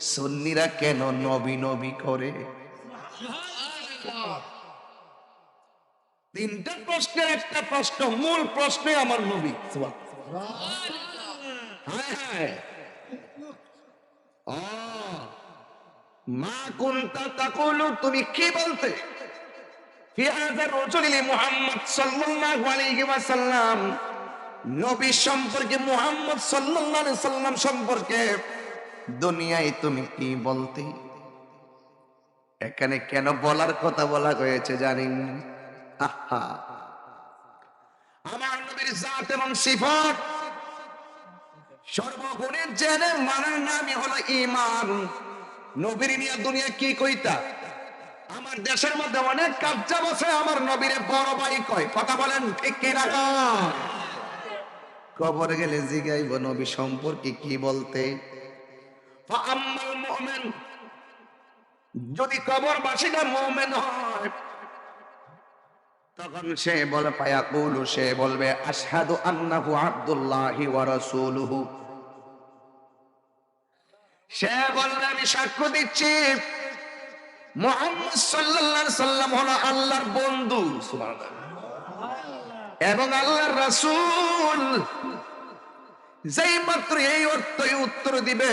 সুন্নিরা কেন নবী নবী করে? তিনটা প্রশ্নের একটা প্রশ্ন, মূল প্রশ্নে আমার নবী। মা তুমি কি বলতে? নবী সম্পর্কে সাল্লাম সম্পর্কে দুনিয়ায় তুমি কি বলতে? এখানে কেন বলার কথা বলা হয়েছে জানেন আমার নবীর জাত এবং সিফাত। সর্বগুণের জেনে মানার নামই হলো ইমান নবীর নিয়ে দুনিয়া কি কইতা? আমার দেশের মধ্যে অনেক কাজ্জা বসে আমার নবীরে বড় ভাই কয়? কথা বলেন ঠিক কি রাখা কবর গেলে জিগাইব নবী সম্পর্কে কি বলতে? যদি কবর বাসীটা মুমিন হয়, তখন সে বলে পায়াকুলু সে বলবে, আশহাদু আন্নাহু আব্দুল্লাহি ওয়া রাসূলুহু। সে বলবে, আমি সাক্ষ্য দিচ্ছি, মুহাম্মদ সাল্লাল্লাহু সাল্লাম হলো আল্লাহর বন্ধু। সুবহানাল্লাহ। এবং আল্লাহর রাসূল। যেই মাত্র এই অর্থই উত্তর দিবে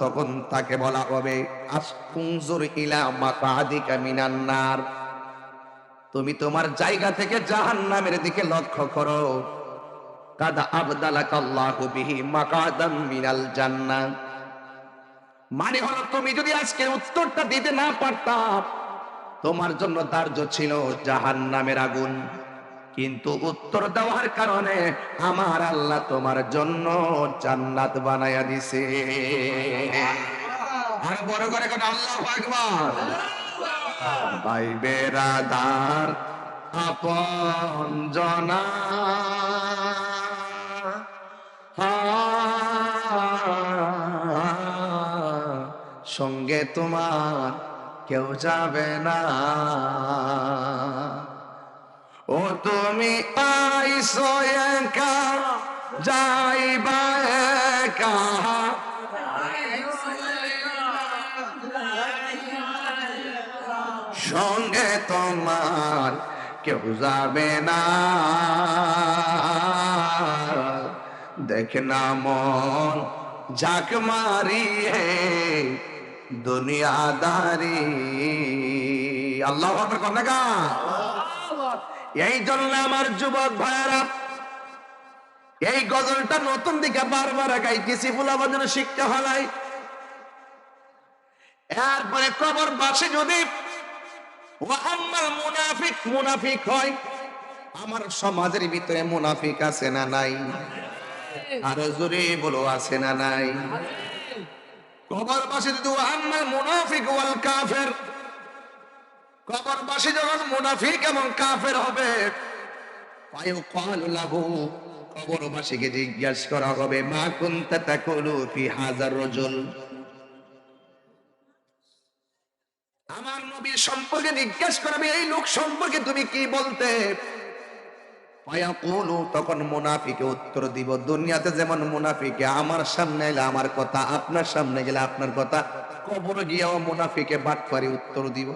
তখন তাকে বলা হবে ইলা মাকাদিকা মিনান নার তুমি তোমার জায়গা থেকে জাহান্নামের দিকে লক্ষ্য করো। কাদ আবদালাকা আল্লাহু বিহি মাকাদাম মিনাল জান্নাহ মানে হলো, তুমি যদি আজকে উত্তরটা দিতে না পারতাম তোমার জন্য ধার্য ছিল জাহান্নামের আগুন। কিন্তু উত্তর দেওয়ার কারণে আমার আল্লাহ তোমার জন্য জান্নাত বানায়া দিছে। আর বড় করে কোন আল্লাহ আকবার। ভাই বেরাদার, আপন জনা। সঙ্গে তোমার কেউ যাবে না। ও তুমি আইসো একা, যাইবা একা। সঙ্গে তোমার কেউ যাবে না। দেখ না মন যাক মারিয়ে দুনিয়াদারি। আল্লাহ কন্যা এই জন্য আমার যুবক ভাইয়েরা, এই গজলটা নতুন দিকে বারবার গাইতেছি ফুলাবার জন্য শিখতে হলাই। এরপরে কবর বাসে যদি মুনাফিক মুনাফিক হয়, আমার সমাজের ভিতরে মুনাফিক আছে না নাই? আরও জোরে বলো, আছে না নাই? কবর বাসে যদি মুনাফিক ওয়াল কাফের কবরবাসী যখন মুনাফিক এবং কাফের হবে কবরবাসীকে জিজ্ঞাস করা হবে, মা কুনতা হাজার রজুল? আমার নবীর সম্পর্কে জিজ্ঞাসা করবে এই লোক সম্পর্কে তুমি কি বলতে? তখন মুনাফিকে উত্তর দিব, দুনিয়াতে যেমন মুনাফিকে আমার সামনে এলে আমার কথা, আপনার সামনে গেলে আপনার কথা। কবর গিয়াও মুনাফিকে বাট পারি উত্তর দিব।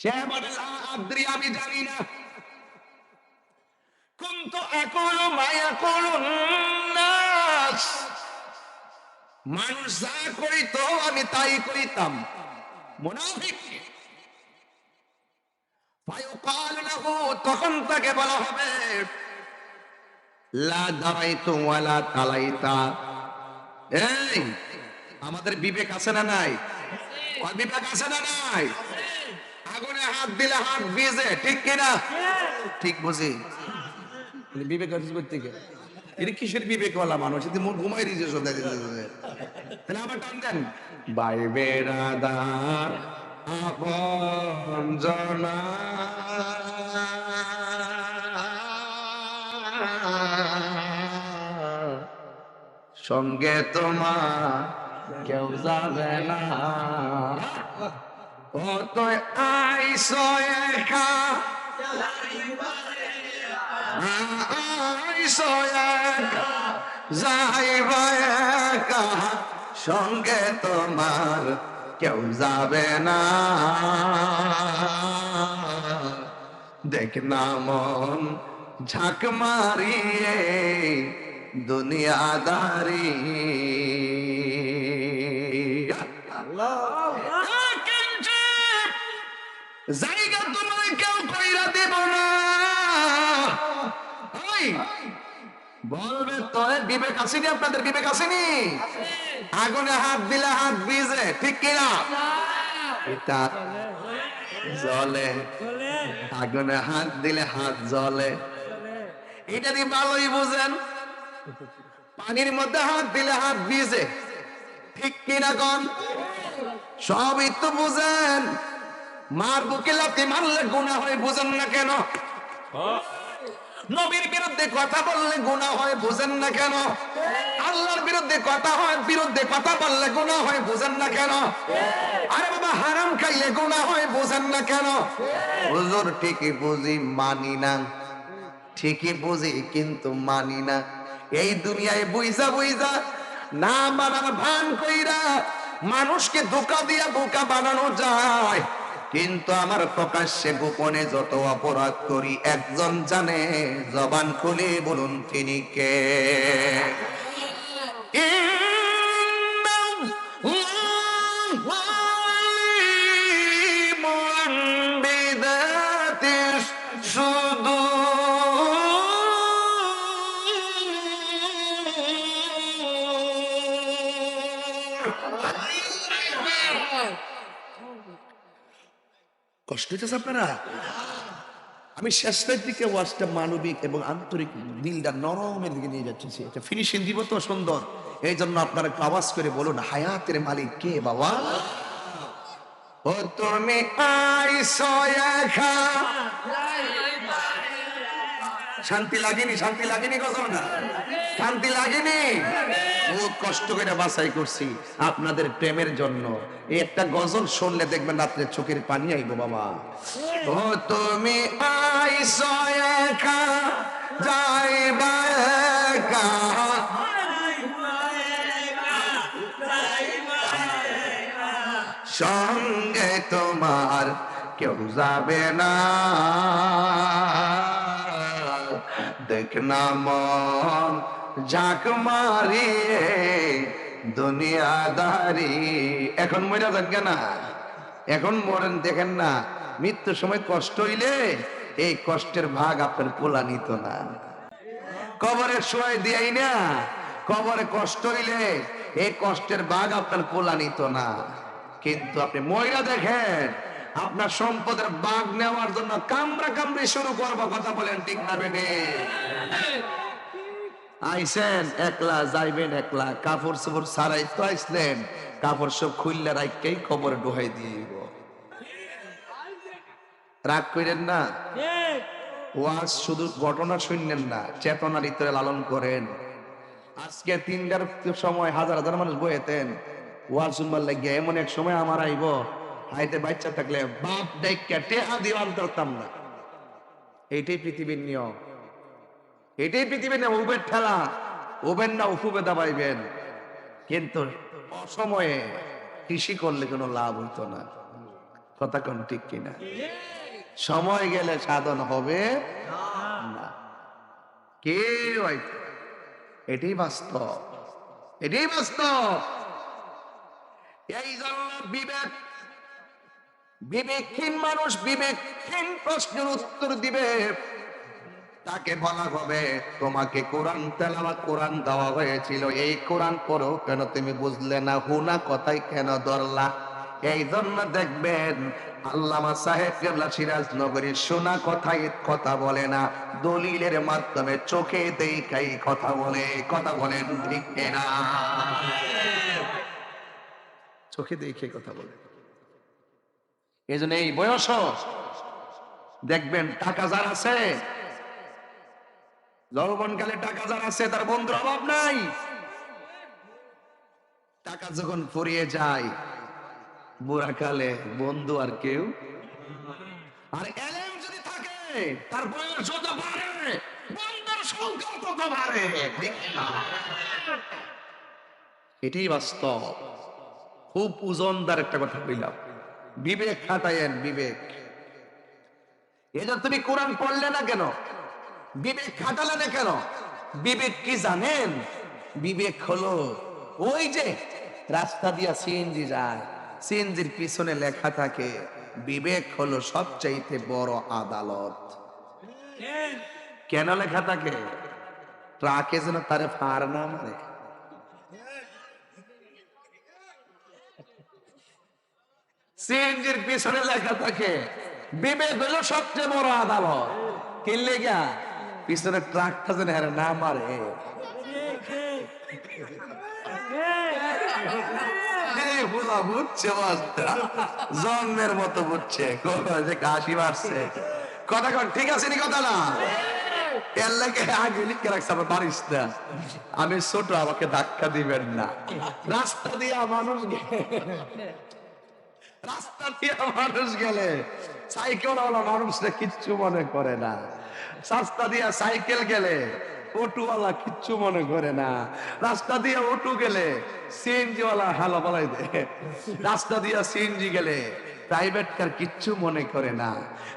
সে আদ্রি, আমি জানি না। কুন্তু আকুলু মা ইয়াকুলুন নাস? মানুষ যা করিত, আমি তাই করিতাম। তখন তাকে বলা হবে, লা দারাইতু ওয়ালা তালাইতা। এই, আমাদের বিবেক আছে না নাই? বিবেক আছে না নাই? আগুনে হাত দিলে হাত ভিজে ঠিক কিনা? ঠিক বুঝি। বিবেক আছে করতে গিয়ে। এটা কিসের বিবেকওয়ালা মানুষ? এতে মোট ঘুমাই দিয়েছে সন্ধ্যা দিতে দিতে। তাহলে আবার টান দেন। আপন জনা। সঙ্গে তোমার কেউ যাবে না। ও তো আইসো একা আইসো একা। সঙ্গে তোমার কেউ যাবে না। দেখ না মন ঝাঁক মারিয়ে দুনিয়াদারি। জায়গা তোমার কেউ কইরা দেব না। বলবে তোর বিবেক আসেনি, আপনাদের বিবেক আসেনি? আগুনে হাত দিলে হাত ভিজে, ঠিক কিনা? এটা জলে। আগুনে হাত দিলে হাত জ্বলে এটা দিয়ে ভালোই বুঝেন। পানির মধ্যে হাত দিলে হাত ভিজে, ঠিক কিনা কন? সবই তো বুঝেন। মার বুকে লাথি মারলে গুণা হয় বুঝেন না কেন? নবীর বিরুদ্ধে কথা বললে গুণা হয় বুঝেন না কেন? আল্লাহর বিরুদ্ধে কথা হয় বিরুদ্ধে কথা বললে গুণা হয় বুঝেন না কেন? আরে বাবা হারাম খাইলে গুণা হয় বুঝেন না কেন? হুজুর ঠিকই বুঝি মানি না। ঠিকই বুঝি কিন্তু মানি না। এই দুনিয়ায় বুইজা বুইজা না মানার ভান কইরা মানুষকে ধোকা দিয়া বোকা বানানো যায়। কিন্তু আমার প্রকাশ্যে গোপনে যত অপরাধ করি একজন জানে জবান খুলে বলুন তিনি কে? হইতেছে আপনারা? আমি শেষের দিকে ওয়াজটা মানবিক এবং আন্তরিক দিলটা নরমের দিকে নিয়ে যাচ্ছি এটা ফিনিশিং দিব তো সুন্দর। এই জন্য আপনারা একটু আওয়াজ করে বলুন, হায়াতের মালিক কে বাবা? ও তুমি শান্তি লাগেনি শান্তি লাগেনি কথা না শান্তি লাগেনি? বহুত কষ্ট করে বাছাই করছি আপনাদের প্রেমের জন্য। একটা গজল শুনলে দেখবেন রাত্রে চোখের পানি আইবো বাবা। ও তুমি সঙ্গে তোমার কেউ যাবে না। দেখ না মন ঝাঁক মারিয়ে দুনিয়াদারি। এখন মরে যাক না। এখন মরেন দেখেন না। মৃত্যুর সময় কষ্ট হইলে এই কষ্টের ভাগ আপনার পোলা নিত না। কবরের সময় দিয়াই না। কবরে কষ্ট হইলে এই কষ্টের ভাগ আপনার পোলা নিত না। কিন্তু আপনি মহিলা দেখেন, আপনার সম্পদের বাঘ নেওয়ার জন্য কামড়া কামড়ি শুরু করব, কথা বলেন ঠিক না বেনে আইসেন একলা, যাইবেন একলা। কাপড় চোপড় সারাই তো আইসলেন। কাপড় সব খুললে রাখকেই কবরে ডোহাই দিব। রাগ করেন না? ওয়াজ শুধু ঘটনা শুনলেন না, চেতনার ইতরে লালন করেন। আজকে তিনটার সময় হাজার হাজার মানুষ বয়েতেন ওয়াজ শুনবার লাগিয়ে এমন এক সময় আমার আইব। হাইতে বাচ্চা থাকলে বাপ ডাইকা টেহা দিয়ে আনতাম না। এইটাই পৃথিবীর নিয়ম। এটাই পৃথিবীর না উবের ঠেলা। উবের না, উফুবে দাবাইবেন। কিন্তু অসময়ে কৃষি করলে কোনো লাভ হইতো না। কথা কোন ঠিক কিনা? সময় গেলে সাধন হবে না। কেউ এটাই বাস্তব। এটাই বাস্তব। এই জন্য বিবেক, বিবেকহীন মানুষ বিবেকহীন প্রশ্নের উত্তর দিবে। তাকে বলা হবে, তোমাকে কোরআন তেলাওয়াত, কোরআন দেওয়া হয়েছিল। এই কোরআন পড়ো, কেন তুমি বুঝলে না? হুনা কথাই কেন ধরলা? এই জন্য দেখবেন, আল্লামা সাহেব কেবলা সিরাজ শোনা কথাই কথা বলে না, দলিলের মাধ্যমে চোখে দেখাই কথা বলে। কথা বলেন ঠিক না চোখে দেখে কথা বলে। এই জন্য এই বয়স দেখবেন টাকা যার আছে যৌবনকালে টাকা যার আছে, তার বন্ধুর অভাব নাই। টাকা যখন ফুরিয়ে যায় বুড়াকালে বন্ধু আর কেউ আর এলেম যদি থাকে, তার বয়স যত বাড়ে, বন্ধুর সংখ্যা তত বাড়ে এটাই বাস্তব। খুব ওজনদার একটা কথা বললাম। বিবেক খাটাইয়েন বিবেক। এটা তুমি কোরআন পড়লে না কেন? বিবেক খাটালে না কেন? বিবেক কি জানেন? বিবেক হলো ওই যে রাস্তা দিয়া সিএনজি যায়, সিএনজির পিছনে লেখা থাকে, বিবেক হলো সবচাইতে বড় আদালত। কেন লেখা থাকে? ট্রাকে যেন তারে ফার না মারে। সিএনজির পিছনে লেখা থাকে, বিবেক হলো সবচেয়ে বড় আদালত। কিনলে গা পিছনে ট্রাকটা যেন হেরে না মারে। জন্মের মতো বুঝছে। কাশি মারছে। ঠিক আছে নি কথা না? আমি ছোট, আমাকে ধাক্কা দিবেন না। রাস্তা দিয়ে মানুষ রাস্তা দিয়ে মানুষ গেলে সাইকেল মানুষরা কিচ্ছু মনে করে না। রাস্তা দিয়ে সাইকেল গেলে, অটোওয়ালা কিচ্ছু মনে করে না। রাস্তা দিয়ে অটো গেলে সিএনজি ওয়ালা হালা বলাই দে। রাস্তা দিয়ে সিএনজি গেলে প্রাইভেট কার কিচ্ছু মনে করে না।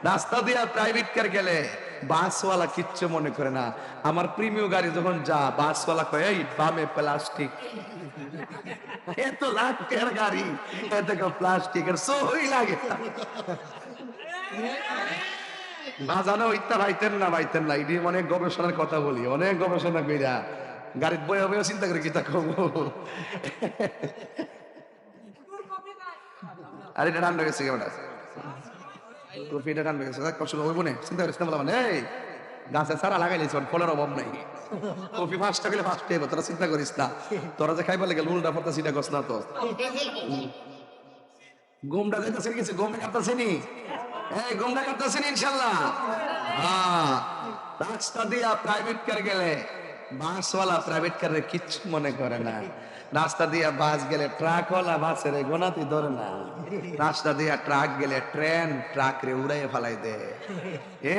রাস্তা দিয়ে প্রাইভেট কার গেলে, বাসওয়ালা কিচ্ছু মনে করে না। আমার প্রিমিয় গাড়ি যখন যা, বাসওয়ালা কয়, এই, বামে প্লাস্টিক এত লাখ টাকার গাড়ি এত প্লাস্টিকের সই লাগে। বাজানো ইত্যা ভাইতেন না ভাইতেন না। এটি অনেক গবেষণার কথা বলি, অনেক গবেষণা কইরা। গাড়ির বয়ে বয়ে চিন্তা করে কি তা কব আরে, এটা রান্না গেছে কেমন? এটা রান্না গেছে কষ্ট না, চিন্তা না মানে এই, গাছে সারা ফলের অভাব নাই। কফি ফার্স্টটা গেলে হইব, তোরা চিন্তা করিস না। তোরা যে খাইবার লেগে পড়তা সিটা কস না তো। গুমটা যাইতাছে কিছু গুমটা কাটতাছে নি? এই গুমটা কাটতাছে নি হ্যাঁ রাস্তা দিয়া প্রাইভেট কার গেলে বাসওয়ালা প্রাইভেট কারে কিচ্ছু মনে করে না। রাস্তা দিয়া বাস গেলে ট্রাকওয়ালা বাসের গোনাতি ধরে না। রাস্তা দিয়া ট্রাক গেলে ট্রেন ট্রাক রে উড়াইয়ে ফেলাই দে।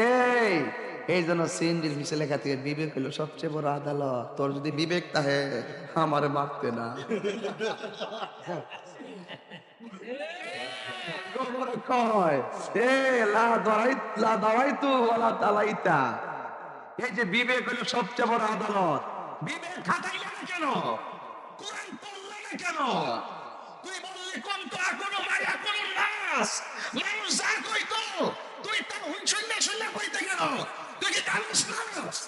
এই এই জন্য সিএনজির পিছে লেখা থেকে বিবেক হলো সবচেয়ে বড় আদালত। তোর যদি বিবেক তাহে, আমার মারতে না। খবর কয়? এ, লা দাওয়াইত লা দাওয়াইতু ওয়ালা তালাইতা। এই যে বিবেক হলো সবচেয়ে বড় আদালত। বিবেক খাটাইলে না কেন? কোরআন পড়লে না কেন? তুই বললি কোন তো এখনও মায়া কোন নাস। মানুষ যা কইতো, তুই তার হুন শুনলে শুনলে কইতে গেল। তুই কি জানিস না?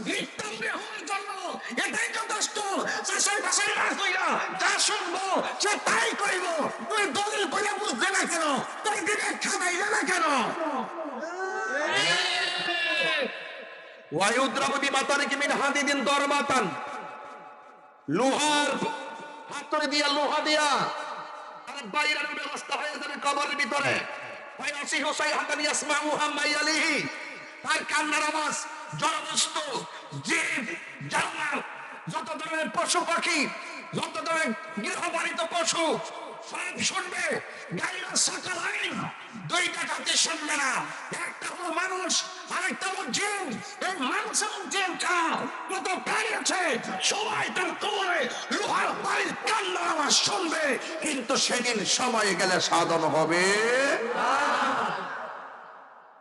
নিত্যম্বে হওয়ার তাই কইব তুই দলিল করে বুঝতে না কেন তুই বিবেক খাটাইলে না কেন ওয়ায়ুদ্রাব বিমাতানিকি মিন হাদিদিন দরবাতান। লোহার হাতরে দিয়া লোহা দিয়া আরে বাইরের ব্যবস্থা হয়ে কবরের ভিতরে। আসি হোসাই হাতানি আসমাউ হাম্মাইয়ালিহি তার কান্নার আওয়াজ জড়বস্তু জীব জানোয়ার, যত ধরনের পশু পাখি, যত ধরনের গৃহপালিত পশু, সব শুনবে। গাইরা সাকাল দুইটা জাতি শুনবে না। একটা হলো মানুষ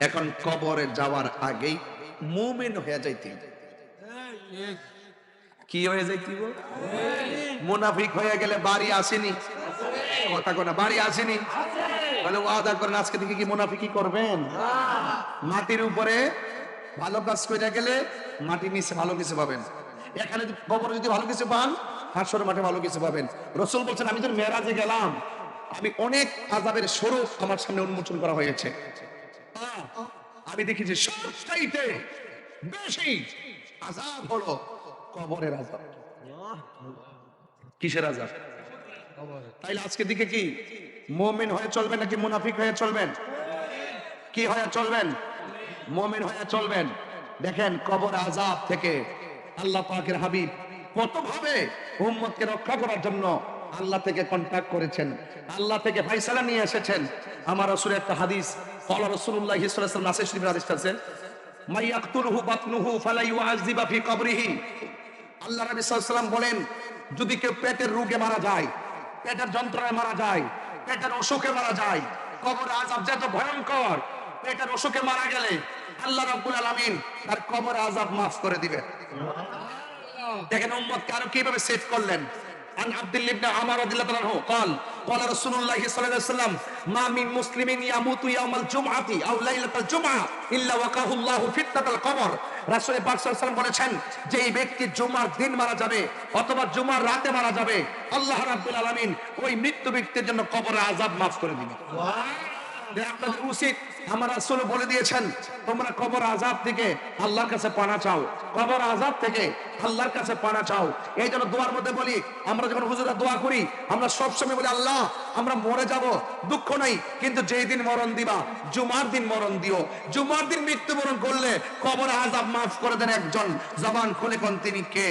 এখন কবরে যাওয়ার আগেই মুমিন হয়ে যাইতে। কি হয়ে যাইতিব মুনাফিক হয়ে গেলে বাড়ি আসেনি। কথা কোনা বাড়ি আসেনি। তাহলে ওয়াদা করেন, আজকে থেকে কি মুনাফিকি করবেন? মাটির উপরে ভালো কাজ করে গেলে মাটির নিচে ভালো কিছু পাবেন। এখানে কবরে যদি ভালো কিছু পান, হাসর মাঠে ভালো কিছু পাবেন। রসুল বলছেন, আমি যখন মেরাজে গেলাম। আমি অনেক আজাবের স্বরূপ আমার সামনে উন্মোচন করা হয়েছে। আমি দেখেছি সবচাইতে বেশি আজাব হলো কবরের আজাব কিসের আজাব তাইলে আজকে দিকে কি? মোমেন হয়ে চলবেন নাকি মুনাফিক হয়ে চলবেন? কি হয়ে চলবেন? মোমেন হয়ে চলবেন। দেখেন কবর আজাব থেকে আল্লাহ পাকের হাবিব কত ভাবে উম্মতকে রক্ষা করার জন্য আল্লাহ থেকে কন্ট্যাক্ট করেছেন। আল্লাহ থেকে ফাইসালা নিয়ে এসেছেন। আমার রসুলের একটা হাদিস, কলা রসুল্লাহ হিসাম নাসির শরীফের হাদিস আছে মা ইয়াকতুলহু বাতনুহু ফালা ইউআযিবা ফি কবরিহি। আল্লাহ নবী সাল্লাল্লাহু বলেন, যদি কেউ পেটের রোগে মারা যায়, পেটের যন্ত্রণায় মারা যায়, পেটের অসুখে মারা যায়, কবর আযাব যত ভয়ঙ্কর, পেটের অসুখে মারা গেলে আল্লাহ রাব্বুল আলামিন তার কবর আযাব মাফ করে দিবেন দেখেন উম্মত কারো কিভাবে সেভ করলেন عن عبد الله بن عمر رضي الله عنه قال قال رسول الله صلى الله عليه وسلم ما من مسلم يموت يوم الجمعة أو ليلة الجمعة إلا وقاه الله فتنة القبر রাসূল পাক সাল্লাল্লাহু আলাইহি ওয়াসাল্লাম বলেছেন যে এই ব্যক্তি জুমার দিন মারা যাবে অথবা জুমার রাতে মারা যাবে আল্লাহ রাব্বুল আলামিন ওই মৃত্যু ব্যক্তির জন্য কবরে আযাব মাফ করে দিবেন যে আপনাদের উচিত আমার রাসূল বলে দিয়েছেন, তোমরা কবর আযাব থেকে আল্লাহর কাছে পানা চাও। কবর আযাব থেকে আল্লাহর কাছে পানা চাও। এই জন্য দোয়ার মধ্যে বলি, আমরা যখন হুজুরা দোয়া করি, আমরা সব সময় বলি, আল্লাহ, আমরা মরে যাব, দুঃখ নাই, কিন্তু যেই দিন মরণ দিবা, জুমার দিন মরণ দিও। জুমার দিন মৃত্যুবরণ করলে কবর আযাব মাফ করে দেন একজন। জবান খুলে কোন তিনি কে?